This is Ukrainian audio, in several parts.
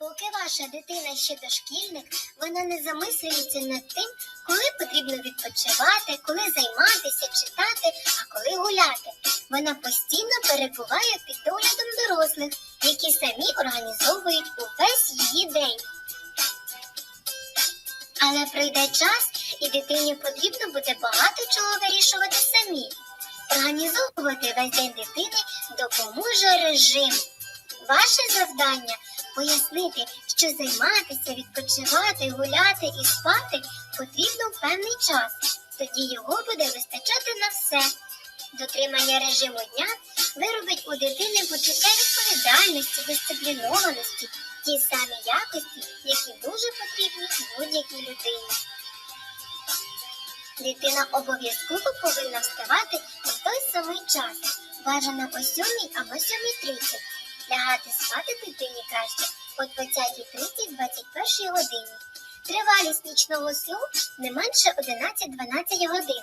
Поки ваша дитина ще дошкільник, вона не замислюється над тим, коли потрібно відпочивати, коли займатися, читати, а коли гуляти. Вона постійно перебуває під доглядом дорослих, які самі організовують увесь її день. Але прийде час, і дитині потрібно буде багато чого вирішувати самі. Організовувати весь день дитини допоможе режим. Ваше завдання пояснити, що займатися, відпочивати, гуляти і спати потрібно в певний час. Тоді його буде вистачати на все. Дотримання режиму дня виробить у дитини почуття відповідальності, дисциплінованості, ті самі якості, які дуже потрібні будь-якій людині. Дитина обов'язково повинна вставати в той самий час, бажано о 7 або 7.30. Лягати спати дитині краще о 20.30-21 годині. Тривалість нічного сну не менше 11-12 годин.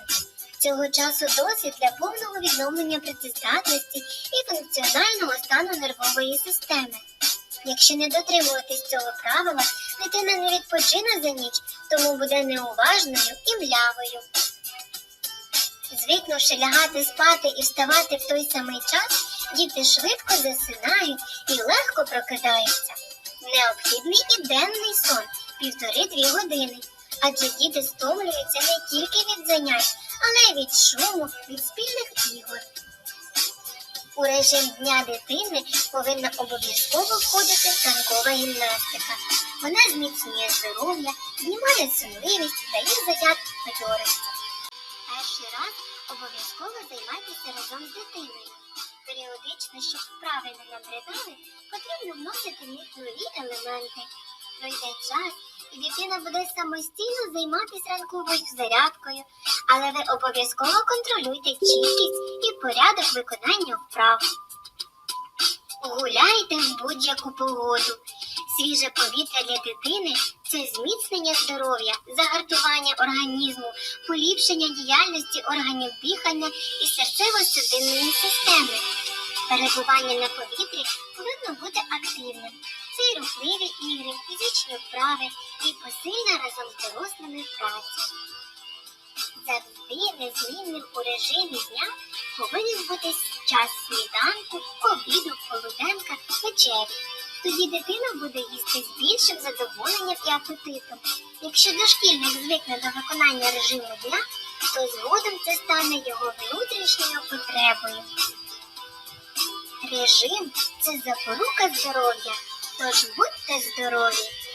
Цього часу досить для повного відновлення працездатності і функціонального стану нервової системи. Якщо не дотримуватись цього правила, дитина не відпочине за ніч, тому буде неуважною і млявою. Звикнувши лягати спати і вставати в той самий час, діти швидко засинають і легко прокидаються. Необхідний і денний сон півтори-дві години, адже діти стомлюються не тільки від занять, але й від шуму, від спільних ігор. У режим дня дитини повинна обов'язково входити ранкова гімнастика. Вона зміцнює здоров'я, знімає сонливість, дає заряд бадьорості. Перший раз обов'язково займайтеся разом з дитиною. Періодично, щоб правильно набридали, потрібно вносити нові елементи. Пройде час, і дитина буде самостійно займатися ранковою зарядкою, але ви обов'язково контролюйте чіткість і порядок виконання вправ. Гуляйте в будь-яку погоду. Свіже повітря для дитини це зміцнення здоров'я, загартування організму, поліпшення діяльності органів дихання і серцево-судинної системи. Перебування на повітрі повинно бути активним. Це й рухливі ігри, фізичні вправи і посильна разом з дорослими праця. Завжди незмінним у режимі дня повинен бути час сніданку, обіду, полуденка, вечері. Тоді дитина буде їсти з більшим задоволенням і апетитом. Якщо дошкільник звикне до виконання режиму дня, то згодом це стане його внутрішньою потребою. Режим це запорука здоров'я, тож будьте здорові!